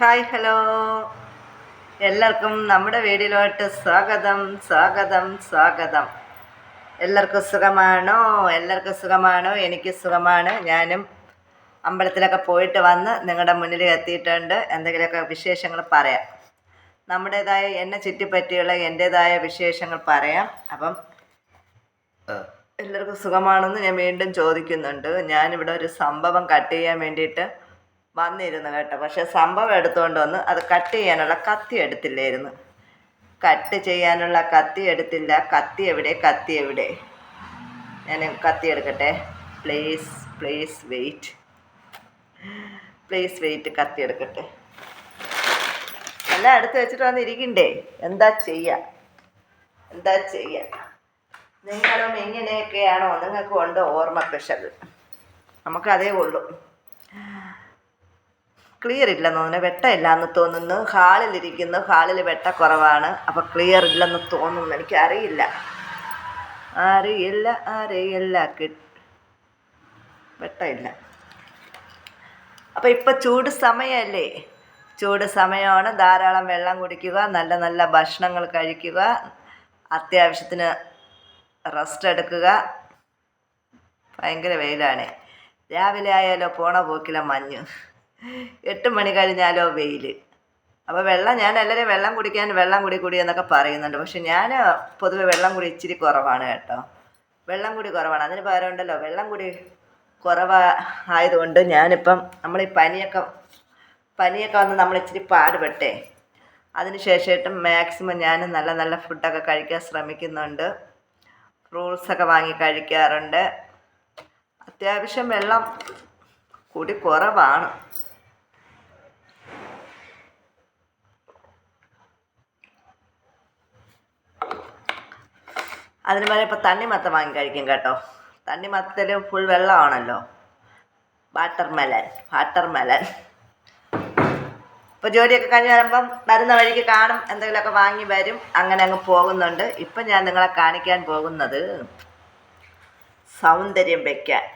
Hi hello. എല്ലാവർക്കും നമ്മുടെ വീഡിയോയിലോട്ട് സ്വാഗതം സ്വാഗതം സ്വാഗതം. എല്ലാവർക്കും സുഖമാണോ? എല്ലാവർക്കും സുഖമാണോ? എനിക്ക് സുഖമാണ്. ഞാനും അമ്പലത്തിലൊക്കെ പോയിട്ട് വന്ന് നിങ്ങളുടെ മുന്നിൽ എത്തിയിട്ടുണ്ട്. എന്തെങ്കിലുമൊക്കെ വിശേഷങ്ങൾ പറയാം. നമ്മുടേതായ എന്നെ ചുറ്റിപ്പറ്റിയുള്ള എന്റേതായ വിശേഷങ്ങൾ പറയാം. അപ്പം എല്ലാവർക്കും സുഖമാണെന്ന് ഞാൻ വീണ്ടും ചോദിക്കുന്നുണ്ട്. ഞാനിവിടെ ഒരു സംഭവം കട്ട് ചെയ്യാൻ വേണ്ടിയിട്ട് വന്നിരുന്നു കേട്ടോ. പക്ഷെ സംഭവം എടുത്തുകൊണ്ട് വന്ന് അത് കട്ട് ചെയ്യാനുള്ള കത്തി എടുത്തില്ലായിരുന്നു. കട്ട് ചെയ്യാനുള്ള കത്തി എടുത്തില്ല. കത്തി എവിടെ? കത്തി എവിടെ? ഞാൻ കത്തി എടുക്കട്ടെ. Please please wait please wait കത്തി എടുക്കട്ടെ. എല്ലാം എടുത്ത് വെച്ചിട്ട് വന്നിരിക്കണ്ടേ? എന്താ ചെയ്യുക എന്താ ചെയ്യുക നിങ്ങളും ഇങ്ങനെയൊക്കെയാണോ? നിങ്ങൾക്ക് ഉണ്ട് ഓർമ്മ സ്പെഷ്യൽ. നമുക്കതേ ഉള്ളൂ. ക്ലിയർ ഇല്ലെന്ന് തോന്നുന്നു. വെട്ടമില്ല എന്ന് തോന്നുന്നു. ഹാളിലിരിക്കുന്നു. ഹാളിൽ വെട്ട കുറവാണ്. അപ്പോൾ ക്ലിയർ ഇല്ലെന്ന് തോന്നുന്നു. എനിക്ക് അറിയില്ല അറിയില്ല. അറിയില്ല കി വെട്ടമില്ല. അപ്പോൾ ഇപ്പോൾ ചൂട് സമയമല്ലേ? ചൂട് സമയമാണ്. ധാരാളം വെള്ളം കുടിക്കുക നല്ല നല്ല ഭക്ഷണങ്ങൾ കഴിക്കുക അത്യാവശ്യത്തിന് റെസ്റ്റ് എടുക്കുക. ഭയങ്കര വെയിലാണ്. രാവിലെ ആയാലോ പോണ പോക്കിലെ മഞ്ഞ്. എട്ട് മണി കഴിഞ്ഞാലോ വെയിൽ അപ്പോൾ വെള്ളം ഞാൻ എല്ലാവരും വെള്ളം കുടിക്കാൻ വെള്ളം കുടി കുടി എന്നൊക്കെ പറയുന്നുണ്ട്. പക്ഷെ ഞാൻ പൊതുവെ വെള്ളം കുടി ഇച്ചിരി കുറവാണ് കേട്ടോ. വെള്ളം കുടി കുറവാണ്. അതിന് പകരം ഉണ്ടല്ലോ വെള്ളം കുടി കുറവ് ആയതുകൊണ്ട് ഞാനിപ്പം നമ്മൾ ഈ പനിയൊക്കെ പനിയൊക്കെ വന്ന് നമ്മൾ ഇച്ചിരി പാടുപെട്ടേ. അതിന് ശേഷമായിട്ടും മാക്സിമം ഞാൻ നല്ല നല്ല ഫുഡൊക്കെ കഴിക്കാൻ ശ്രമിക്കുന്നുണ്ട്. ഫ്രൂട്ട്സൊക്കെ വാങ്ങി കഴിക്കാറുണ്ട്. അത്യാവശ്യം വെള്ളം കൂടി കുറവാണ്. അതിന് മേലെ ഇപ്പോൾ തണ്ണിമത്തം വാങ്ങി കഴിക്കും കേട്ടോ. തണ്ണിമത്തത്തിൽ ഫുൾ വെള്ളമാണല്ലോ. വാട്ടർ മെലൻ വാട്ടർ മെലൻ ഇപ്പോൾ ജോലിയൊക്കെ കഴിഞ്ഞ് വരുമ്പം വരുന്ന വഴിക്ക് കാണും എന്തെങ്കിലുമൊക്കെ വാങ്ങി വരും അങ്ങനെ അങ്ങ് പോകുന്നുണ്ട്. ഇപ്പം ഞാൻ നിങ്ങളെ കാണിക്കാൻ പോകുന്നത് സൗന്ദര്യം വയ്ക്കാൻ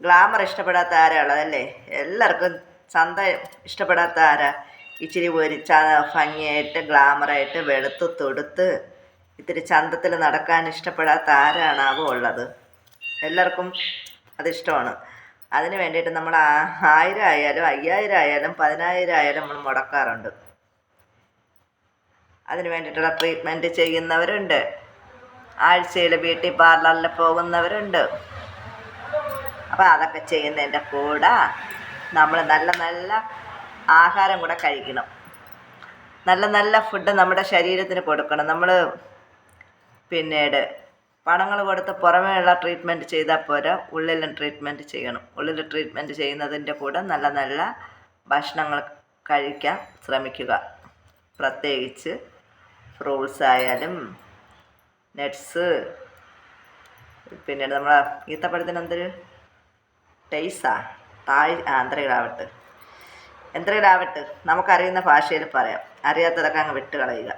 ഗ്ലാമർ ഇഷ്ടപ്പെടാത്ത ആരാളതല്ലേ എല്ലാവർക്കും ചന്ത ഇഷ്ടപ്പെടാത്ത ആരാ? ഇച്ചിരി ഒരു ഭംഗിയായിട്ട് ഗ്ലാമറായിട്ട് വെളുത്ത് തൊടുത്ത് ഇത്തിരി ചന്തത്തിൽ നടക്കാൻ ഇഷ്ടപ്പെടാത്ത ആരാണാവോ ഉള്ളത്. എല്ലാവർക്കും അതിഷ്ടമാണ്. അതിന് വേണ്ടിയിട്ട് നമ്മൾ ആയിരം ആയാലും അയ്യായിരം ആയാലും പതിനായിരം ആയാലും നമ്മൾ മുടക്കാറുണ്ട്. അതിന് വേണ്ടിയിട്ടുള്ള ട്രീറ്റ്മെന്റ് ചെയ്യുന്നവരുണ്ട്. ആഴ്ചയിൽ ബ്യൂട്ടി പാർലറിൽ പോകുന്നവരുണ്ട്. അപ്പോൾ അതൊക്കെ ചെയ്യുന്നതിന്റെ കൂടെ നമ്മൾ നല്ല നല്ല ആഹാരം കൂടെ കഴിക്കണം. നല്ല നല്ല ഫുഡ് നമ്മുടെ ശരീരത്തിന് കൊടുക്കണം. നമ്മൾ പിന്നീട് പണങ്ങൾ കൊടുത്ത് പുറമേയുള്ള ട്രീറ്റ്മെന്റ് ചെയ്താൽ പോരാ ഉള്ളിലും ട്രീറ്റ്മെന്റ് ചെയ്യണം. ഉള്ളിൽ ട്രീറ്റ്മെന്റ് ചെയ്യുന്നതിന്റെ കൂടെ നല്ല നല്ല ഭക്ഷണങ്ങൾ കഴിക്കാൻ ശ്രമിക്കുക. പ്രത്യേകിച്ച് ഫ്രൂട്ട്സ് ആയാലും നട്ട്സ് പിന്നീട് നമ്മളെ ഈത്തപ്പഴത്തിന് എന്തൊരു ടേസാ തായ് ആ എന്തെങ്കിലാവട്ടെ എന്തെങ്കിലാവട്ടെ നമുക്കറിയുന്ന ഭാഷയിൽ പറയാം. അറിയാത്തതൊക്കെ അങ്ങ് വിട്ട് കളയുക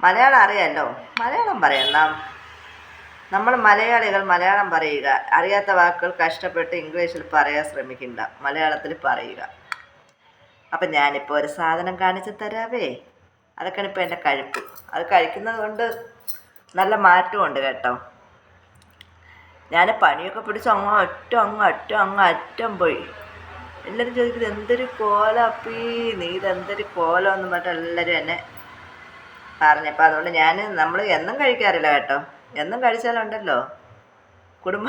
മലയാളം അറിയാമല്ലോ മലയാളം പറയാം നാം നമ്മൾ മലയാളികൾ മലയാളം പറയുക. അറിയാത്ത വാക്കുകൾ കഷ്ടപ്പെട്ട് ഇംഗ്ലീഷിൽ പറയാൻ ശ്രമിക്കണ്ട. മലയാളത്തിൽ പറയുക. അപ്പം ഞാനിപ്പോൾ ഒരു സാധനം കാണിച്ചു തരാവേ. അതൊക്കെയാണ് ഇപ്പോൾ എന്റെ കഴിപ്പ്. അത് കഴിക്കുന്നത് കൊണ്ട് നല്ല മാറ്റമുണ്ട് കേട്ടോ. ഞാൻ പണിയൊക്കെ പിടിച്ച് അങ്ങ് അറ്റം അങ്ങ് അറ്റം അങ്ങ് അറ്റം പോയി. എല്ലാവരും ചോദിക്കുന്നത് എന്തൊരു കോലപ്പീ നീ ഇതെന്തൊരു കോലം? എന്ന് പറഞ്ഞിട്ട് എല്ലാവരും എന്നെ പറഞ്ഞപ്പോൾ അതുകൊണ്ട് ഞാൻ നമ്മൾ എന്നും കഴിക്കാറില്ല കേട്ടോ. എന്നും കഴിച്ചാലുണ്ടല്ലോ. കുടുംബ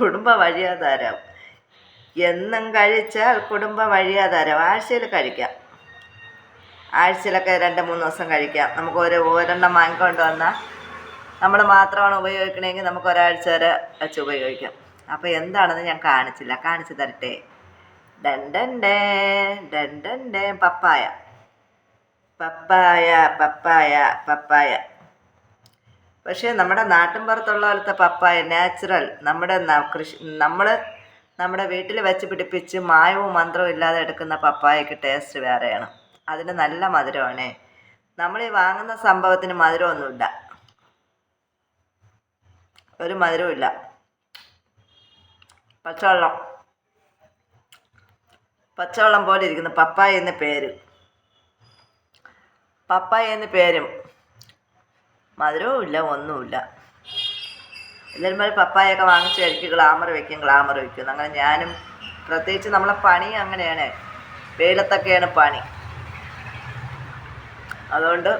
കുടുംബ വഴിയാധാരം. എന്നും കഴിച്ചാൽ കുടുംബ വഴിയാധാരം. ആഴ്ചയിൽ കഴിക്കാം. ആഴ്ചയിലൊക്കെ രണ്ട് മൂന്ന് ദിവസം കഴിക്കാം. നമുക്ക് ഒരു ഒരെണ്ണം വാങ്ങിക്കൊണ്ട് വന്നാൽ നമ്മൾ മാത്രമാണ് ഉപയോഗിക്കണമെങ്കിൽ നമുക്ക് ഒരാഴ്ച വരെ വെച്ച് ഉപയോഗിക്കാം. അപ്പോൾ എന്താണെന്ന് ഞാൻ കാണിച്ചില്ല. കാണിച്ചു തരട്ടെ. ഡണ്ടൻഡേ ഡണ്ടൻഡേ പപ്പായ. പപ്പായ പപ്പായ പപ്പായ. പക്ഷേ നമ്മുടെ നാട്ടിൻ പുറത്തുള്ള പോലത്തെ പപ്പായ നാച്ചുറൽ നമ്മുടെ കൃഷി നമ്മൾ നമ്മുടെ വീട്ടിൽ വെച്ച് പിടിപ്പിച്ച് മായവും മന്ത്രവും ഇല്ലാതെ എടുക്കുന്ന പപ്പായക്ക് ടേസ്റ്റ് വേറെയാണ്. അതിന് നല്ല മധുരമാണേ. നമ്മൾ ഈ വാങ്ങുന്ന സംഭവത്തിന് മധുരമൊന്നുമില്ല. ഒരു മധുരവും ഇല്ല പച്ചവെള്ളം. പച്ചവെള്ളം പോലെ ഇരിക്കുന്നു. പപ്പായ എന്ന പേര്. പപ്പായ എന്ന് പേരും. മധുരവും ഇല്ല ഒന്നുമില്ല. എല്ലാവരും പറയും പപ്പായൊക്കെ വാങ്ങിച്ച് കഴിക്കും ഗ്ലാമർ വയ്ക്കും ഗ്ലാമർ വയ്ക്കും അങ്ങനെ ഞാനും പ്രത്യേകിച്ച് നമ്മളെ പണി അങ്ങനെയാണ്. വെയിലത്തൊക്കെയാണ് പണി. അതുകൊണ്ട്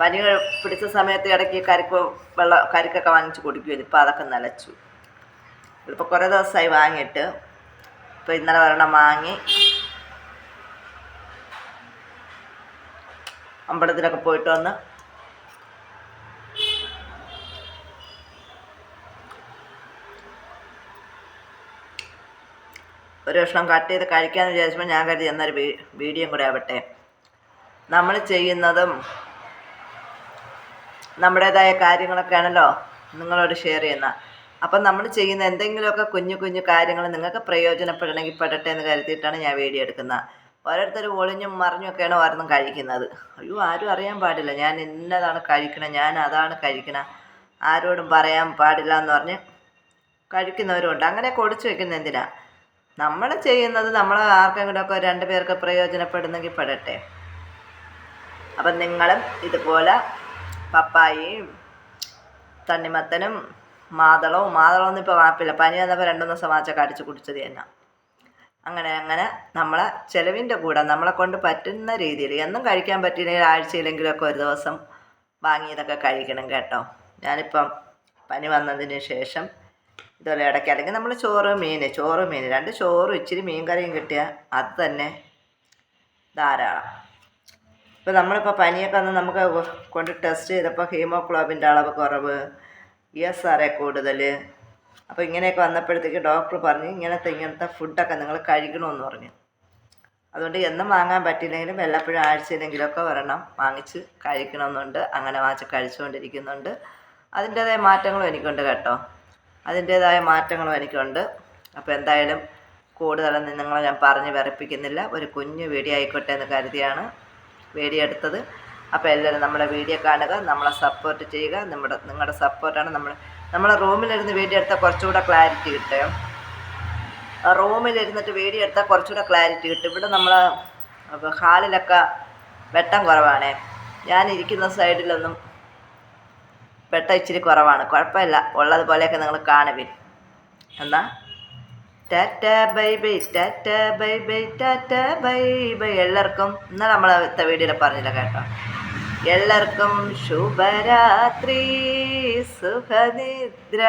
പനി പിടിച്ച സമയത്ത് ഇടയ്ക്ക് കരിക്ക് വെള്ളം കരിക്കൊക്കെ വാങ്ങിച്ച് കുടിക്കുമായിരുന്നു ഇപ്പോൾ അതൊക്കെ നിലച്ചു ഇപ്പോൾ കുറേ ദിവസമായി വാങ്ങിയിട്ട് ഇപ്പോൾ ഇന്നലെ ഒരെണ്ണം വാങ്ങി. അമ്പലത്തിലൊക്കെ പോയിട്ട് വന്ന് ഒരു കഷ്ണം കട്ട് ചെയ്ത് കഴിക്കാമെന്ന് വിചാരിച്ചപ്പോൾ ഞാൻ കരുതി എന്നൊരു വീഡിയോ കൂടെ ആവട്ടെ. നമ്മൾ ചെയ്യുന്നതും നമ്മുടേതായ കാര്യങ്ങളൊക്കെയാണല്ലോ നിങ്ങളോട് ഷെയർ ചെയ്യുന്ന. അപ്പം നമ്മൾ ചെയ്യുന്ന എന്തെങ്കിലുമൊക്കെ കുഞ്ഞു കുഞ്ഞു കാര്യങ്ങൾ നിങ്ങൾക്ക് പ്രയോജനപ്പെടണമെങ്കിൽ പെടട്ടെ എന്ന് കരുതിയിട്ടാണ് ഞാൻ വീഡിയോ എടുക്കുന്നത്. ഓരോരുത്തർ ഒളിഞ്ഞും മറിഞ്ഞൊക്കെയാണ് ഓരോന്നും കഴിക്കുന്നത്. അയ്യോ ആരും അറിയാൻ പാടില്ല. ഞാൻ ഇന്നതാണ് കഴിക്കണം ഞാൻ അതാണ് കഴിക്കണം. ആരോടും പറയാൻ പാടില്ല എന്ന് പറഞ്ഞ് കഴിക്കുന്നവരുണ്ട് അങ്ങനെ കൊടുച്ചു വെക്കുന്ന എന്തിനാ? നമ്മൾ ചെയ്യുന്നത് നമ്മൾ ആർക്കെങ്കിലുമൊക്കെ രണ്ട് പേർക്ക് പ്രയോജനപ്പെടുന്നെങ്കിൽ പെടട്ടെ. അപ്പം നിങ്ങളും ഇതുപോലെ പപ്പായയും തണ്ണിമത്തനും മാതളവും മാതളമൊന്നും ഇപ്പോൾ വാപ്പില്ല. പനി വന്നപ്പോൾ രണ്ടു ദിവസം വാച്ചൊക്കെ അടിച്ച് കുടിച്ചത് തന്നെ. അങ്ങനെ അങ്ങനെ നമ്മളെ ചിലവിന്റെ കൂടെ നമ്മളെ കൊണ്ട് പറ്റുന്ന രീതിയിൽ എന്നും കഴിക്കാൻ പറ്റിയില്ലെങ്കിൽ ആഴ്ചയിലെങ്കിലുമൊക്കെ ഒരു ദിവസം വാങ്ങിയതൊക്കെ കഴിക്കണം കേട്ടോ. ഞാനിപ്പം പനി വന്നതിന് ശേഷം ഇതുപോലെ ഇടയ്ക്ക് അല്ലെങ്കിൽ നമ്മൾ ചോറ് മീൻ ചോറ് മീൻ രണ്ട് ചോറും ഇച്ചിരി മീൻ കറിയും കിട്ടിയാൽ അത് തന്നെ ധാരാളം. ഇപ്പോൾ നമ്മളിപ്പോൾ പനിയൊക്കെ വന്ന് നമുക്ക് കൊണ്ട് ടെസ്റ്റ് ചെയ്തപ്പോൾ ഹീമോഗ്ലോബിന്റെ അളവ് കുറവ് ഇ എസ് ആർ എ കൂടുതൽ അപ്പോൾ ഇങ്ങനെയൊക്കെ വന്നപ്പോഴത്തേക്ക് ഡോക്ടർ പറഞ്ഞു ഇങ്ങനത്തെ ഇങ്ങനത്തെ ഫുഡൊക്കെ നിങ്ങൾ കഴിക്കണമെന്ന് പറഞ്ഞു. അതുകൊണ്ട് എന്നും വാങ്ങാൻ പറ്റില്ലെങ്കിലും വല്ലപ്പോഴും ആഴ്ചയിലെങ്കിലുമൊക്കെ വരണം. വാങ്ങിച്ച് കഴിക്കണമെന്നുണ്ട്. അങ്ങനെ വാങ്ങിച്ച് കഴിച്ചുകൊണ്ടിരിക്കുന്നുണ്ട്. അതിന്റേതായ മാറ്റങ്ങളും എനിക്കുണ്ട് കേട്ടോ. അതിന്റേതായ മാറ്റങ്ങളും എനിക്കുണ്ട്. അപ്പോൾ എന്തായാലും കൂടുതലൊന്നും നിങ്ങളെ ഞാൻ പറഞ്ഞ് വിറപ്പിക്കുന്നില്ല. ഒരു കുഞ്ഞു വീഡിയോ ആയിക്കോട്ടെ എന്ന് കരുതിയാണ് വീഡിയോ എടുത്തത്. അപ്പോൾ എല്ലാവരും നമ്മളെ വീഡിയോ കാണുക നമ്മളെ സപ്പോർട്ട് ചെയ്യുക. നമ്മുടെ നിങ്ങളുടെ സപ്പോർട്ടാണ് നമ്മൾ നമ്മളെ റൂമിലിരുന്ന് വീഡിയോ എടുത്താൽ കുറച്ചുകൂടെ ക്ലാരിറ്റി കിട്ടും. റൂമിലിരുന്നിട്ട് വീഡിയോ എടുത്താൽ കുറച്ചുകൂടെ ക്ലാരിറ്റി കിട്ടും. ഇവിടെ നമ്മൾ ഹാളിലൊക്കെ വെട്ടം കുറവാണേ. ഞാൻ ഇരിക്കുന്ന സൈഡിലൊന്നും വെട്ടം ഇച്ചിരി കുറവാണ്. കുഴപ്പമില്ല. ഉള്ളതുപോലെയൊക്കെ നിങ്ങൾ കാണുവിൻ എന്നാ? Tata bye bye tata bye bye tata bye bye. എല്ലാവർക്കും ഇന്നലെ നമ്മളെ വീഡിയോയിൽ പറഞ്ഞില്ല കേട്ടോ. എല്ലാവർക്കും ശുഭരാത്രി സുഖനിദ്ര.